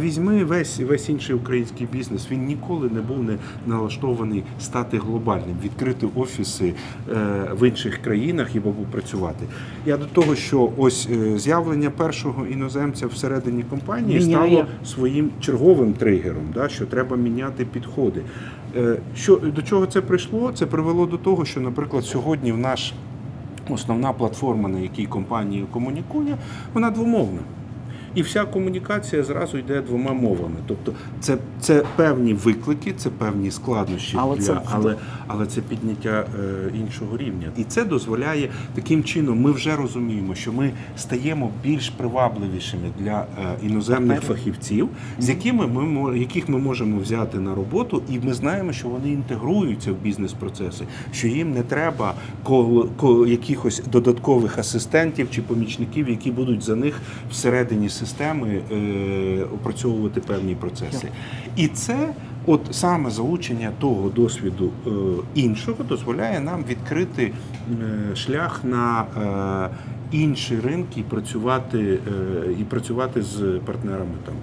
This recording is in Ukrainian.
Візьми весь весь інший український бізнес. Він ніколи не був не налаштований стати глобальним, відкрити офіси е, в інших країнах і бабу працювати. Я до того, що ось е, з'явлення першого іноземця всередині компанії стало своїм черговим тригером, да, що треба міняти підходи. Е, Що до чого це прийшло? Це привело до того, що, наприклад, сьогодні в наш основна платформа, на якій компанія комунікує, вона двомовна. І вся комунікація зразу йде двома мовами. Тобто це, це певні виклики, це певні складнощі, Але для, це- але, але це підняття е, іншого рівня. І це дозволяє таким чином. Ми вже розуміємо, що ми стаємо більш привабливішими для е, іноземних фахівців, з якими ми яких ми можемо взяти на роботу, і ми знаємо, що вони інтегруються в бізнес-процеси, що їм не треба кол, кол- якихось додаткових асистентів чи помічників, які будуть за них всередині системи е, опрацьовувати певні процеси. І це. От саме залучення того досвіду е, іншого дозволяє нам відкрити е, шлях на інші ринки і працювати, і працювати з партнерами там